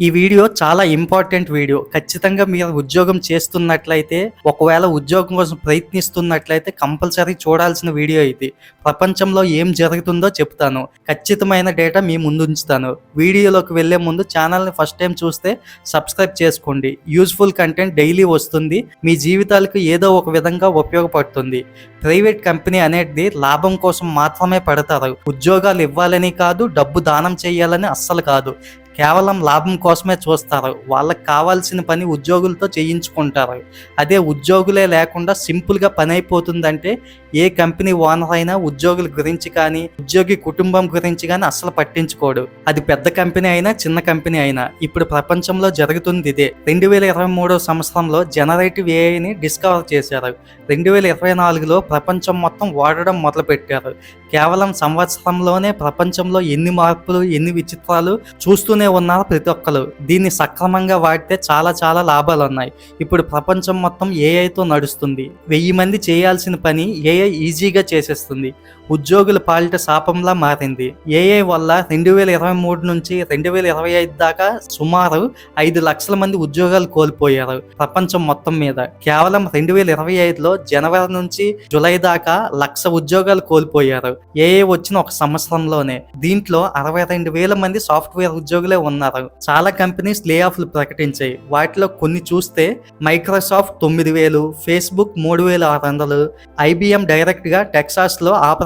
ఈ వీడియో చాలా important video. ఖచ్చితంగా మీరు ఉద్యోగం చేస్తున్నట్లయితే ఒకవేళ ఉద్యోగం కోసం ప్రయత్నిస్తున్నట్లయితే కంపల్సరీ చూడాల్సిన వీడియో ఇది. ప్రపంచంలో ఏం జరుగుతుందో చెప్తాను. ఖచ్చితమైన డేటా మీ ముందు ఉంచుతాను. వీడియోలోకి వెళ్ళే ముందు ఛానల్ని ఫస్ట్ టైం చూస్తే సబ్స్క్రైబ్ చేసుకోండి. యూస్ఫుల్ కంటెంట్ డైలీ వస్తుంది. మీ జీవితాలకు ఏదో ఒక విధంగా ఉపయోగపడుతుంది. ప్రైవేట్ కంపెనీ అనేది లాభం కోసం మాత్రమే పడతారు. ఉద్యోగాలు ఇవ్వాలని కాదు డబ్బు దానం చేయాలని అస్సలు కాదు. కేవలం లాభం కోసమే చూస్తారు. వాళ్ళకి కావాల్సిన పని ఉద్యోగులతో చేయించుకుంటారు. అదే ఉద్యోగులే లేకుండా సింపుల్గా పని అయిపోతుందంటే ఏ కంపెనీ ఓనర్ అయినా ఉద్యోగుల గురించి కానీ ఉద్యోగి కుటుంబం గురించి కానీ అస్సలు పట్టించుకోడు. అది పెద్ద కంపెనీ అయినా చిన్న కంపెనీ అయినా. ఇప్పుడు ప్రపంచంలో జరుగుతుంది ఇదే. రెండు వేల ఇరవై మూడో సంవత్సరంలో జనరేటివ్ ఏఐని డిస్కవర్ చేశారు. రెండు వేల ఇరవై నాలుగులో ప్రపంచం మొత్తం వాడడం మొదలుపెట్టారు. కేవలం సంవత్సరంలోనే ప్రపంచంలో ఎన్ని మార్పులు ఎన్ని విచిత్రాలు చూస్తూనే ఉన్నారు ప్రతి ఒక్కరు? దీన్ని సక్రమంగా వాడితే చాలా చాలా లాభాలు ఉన్నాయి. ఇప్పుడు ప్రపంచం మొత్తం ఏఐతో నడుస్తుంది. వెయ్యి మంది చేయాల్సిన పని ఏఐ ఈజీగా చేసేస్తుంది. ఉద్యోగుల పాలిట శాపంలా మారింది. ఏఐ వల్ల రెండు వేల ఇరవై మూడు నుంచి రెండు వేల ఇరవై ఐదు దాకా సుమారు ఐదు లక్షల మంది ఉద్యోగాలు కోల్పోయారు ప్రపంచం మొత్తం మీద. కేవలం రెండు వేల ఇరవై ఐదులో జనవరి నుంచి జూలై దాకా లక్ష ఉద్యోగాలు కోల్పోయారు. ఏఐ వచ్చిన ఒక సంవత్సరంలోనే దీంట్లో అరవై రెండు వేల మంది సాఫ్ట్వేర్ ఉద్యోగులే ఉన్నారు. చాలా కంపెనీస్ లే ఆఫ్లు ప్రకటించాయి. వాటిలో కొన్ని చూస్తే మైక్రోసాఫ్ట్ తొమ్మిది వేలు ఫేస్బుక్ మూడు వేల ఆరు వందలు ఐబిఎం డైరెక్ట్గా టెక్సాస్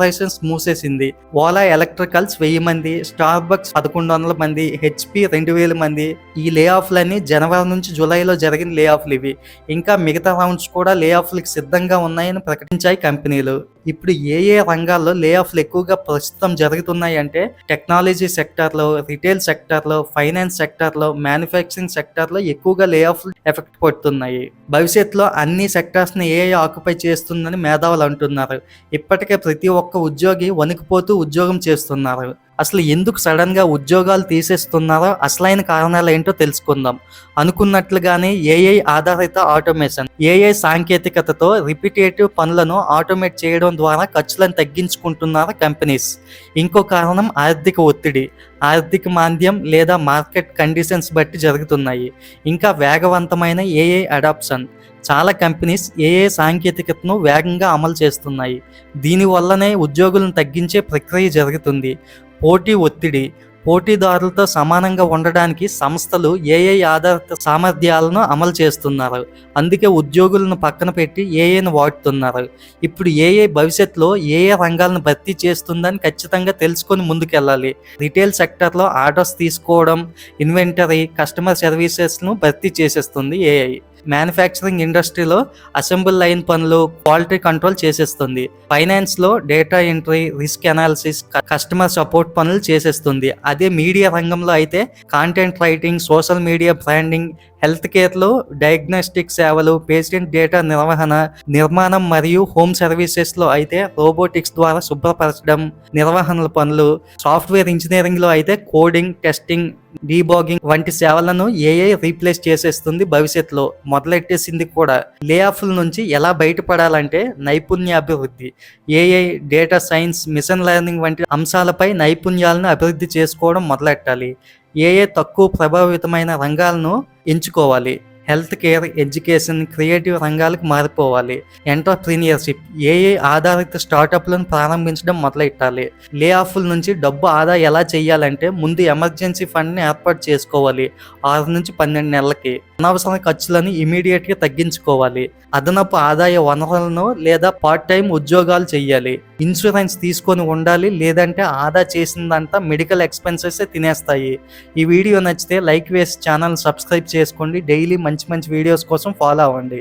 లో మూసేసింది. ఓలా ఎలక్ట్రికల్స్ వెయ్యి మంది స్టార్ బక్స్ పదకొండు వందల మంది హెచ్పి రెండు వేల మంది. ఈ లే ఆఫ్లన్నీ జనవరి నుంచి జూలైలో జరిగిన లే ఆఫ్లు ఇవి. ఇంకా మిగతా రౌండ్స్ కూడా లే ఆఫ్లకి సిద్ధంగా ఉన్నాయని ప్రకటించాయి కంపెనీలు. ఇప్పుడు ఏ ఏ రంగాల్లో లే ఆఫ్లు ఎక్కువగా ప్రస్తుతం జరుగుతున్నాయి అంటే టెక్నాలజీ సెక్టార్లో రిటైల్ సెక్టర్లో ఫైనాన్స్ సెక్టర్లో మ్యానుఫ్యాక్చరింగ్ సెక్టర్లో ఎక్కువగా లే ఆఫ్ ఎఫెక్ట్ పడుతున్నాయి. భవిష్యత్తులో అన్ని సెక్టార్స్ని ఏ ఆక్యుపై చేస్తుందని మేధావులు అంటున్నారు. ఇప్పటికే ప్రతి ఒక్క ఉద్యోగి వణికిపోతూ ఉద్యోగం చేస్తున్నారు. అసలు ఎందుకు సడన్గా ఉద్యోగాలు తీసేస్తున్నారో అసలైన కారణాలు ఏంటో తెలుసుకుందాం. అనుకున్నట్లుగానే ఏఐ ఆధారిత ఆటోమేషన్ ఏఐ సాంకేతికతతో రిపిటేటివ్ పనులను ఆటోమేట్ చేయడం ద్వారా ఖర్చులను తగ్గించుకుంటున్నారు కంపెనీస్. ఇంకో కారణం ఆర్థిక ఒత్తిడి ఆర్థిక మాంద్యం లేదా మార్కెట్ కండిషన్స్ బట్టి జరుగుతున్నాయి. ఇంకా వేగవంతమైన ఏఐ అడాప్షన్. చాలా కంపెనీస్ ఏఏ సాంకేతికతను వేగంగా అమలు చేస్తున్నాయి. దీనివల్లనే ఉద్యోగులను తగ్గించే ప్రక్రియ జరుగుతుంది. పోటీ ఒత్తిడి పోటీదారులతో సమానంగా ఉండడానికి సంస్థలు ఏఐ ఆధారిత సామర్థ్యాలను అమలు చేస్తున్నారు. అందుకే ఉద్యోగులను పక్కన పెట్టి ఏఏను వాడుతున్నారు. ఇప్పుడు ఏఐ భవిష్యత్తులో ఏఏ రంగాలను భర్తీ చేస్తుందని ఖచ్చితంగా తెలుసుకొని ముందుకెళ్ళాలి. రిటైల్ సెక్టర్లో ఆర్డర్స్ తీసుకోవడం ఇన్వెంటరీ కస్టమర్ సర్వీసెస్ను భర్తీ చేసేస్తుంది ఏఐ. మ్యానుఫ్యాక్చరింగ్ ఇండస్ట్రీలో అసెంబుల్ లైన్ పనులు క్వాలిటీ కంట్రోల్ చేసేస్తుంది. ఫైనాన్స్లో data entry risk analysis customer support పనులు చేసేస్తుంది. అదే మీడియా రంగంలో అయితే content writing social media branding health కేర్లో diagnostic సేవలు పేషెంట్ డేటా నిర్వహణ నిర్మాణం మరియు హోమ్ సర్వీసెస్లో అయితే రోబోటిక్స్ ద్వారా శుభ్రపరచడం నిర్వహణల పనులు సాఫ్ట్వేర్ ఇంజనీరింగ్లో అయితే కోడింగ్ టెస్టింగ్ డీబాగింగ్ వంటి సేవలను ఏఐ రీప్లేస్ చేసేస్తుంది భవిష్యత్తులో. మొదలెట్టేసింది కూడా. లే ఆఫ్ల నుంచి ఎలా బయటపడాలంటే నైపుణ్యాభివృద్ధి. AI data science machine learning వంటి అంశాలపై నైపుణ్యాలను అభివృద్ధి చేసుకోవడం మొదలెట్టాలి. ఏఏ తక్కువ ప్రభావితమైన రంగాలను ఎంచుకోవాలి? హెల్త్ కేర్ ఎడ్యుకేషన్ క్రియేటివ్ రంగాలకు మారిపోవాలి. ఎంటర్ప్రీనియర్షిప్ ఏఏ ఆధారిత స్టార్టప్లను ప్రారంభించడం మొదలెట్టాలి? లే ఆఫ్ల నుంచి డబ్బు ఆదా ఎలా చేయాలంటే ముందు ఎమర్జెన్సీ ఫండ్ని ఏర్పాటు చేసుకోవాలి. ఆరు నుంచి పన్నెండు నెలలకి. అనవసర ఖర్చులను ఇమీడియట్గా తగ్గించుకోవాలి. అదనపు ఆదాయ వనరులను లేదా పార్ట్ టైం ఉద్యోగాలు చేయాలి. ఇన్సూరెన్స్ తీసుకొని ఉండాలి లేదంటే ఆదా చేసిందంతా మెడికల్ ఎక్స్పెన్సెస్ తినేస్తాయి. ఈ వీడియో నచ్చితే లైక్ వేసి ఛానల్ సబ్స్క్రైబ్ చేసుకోండి. డైలీ మంచి మంచి వీడియోస్ కోసం ఫాలో అవ్వండి.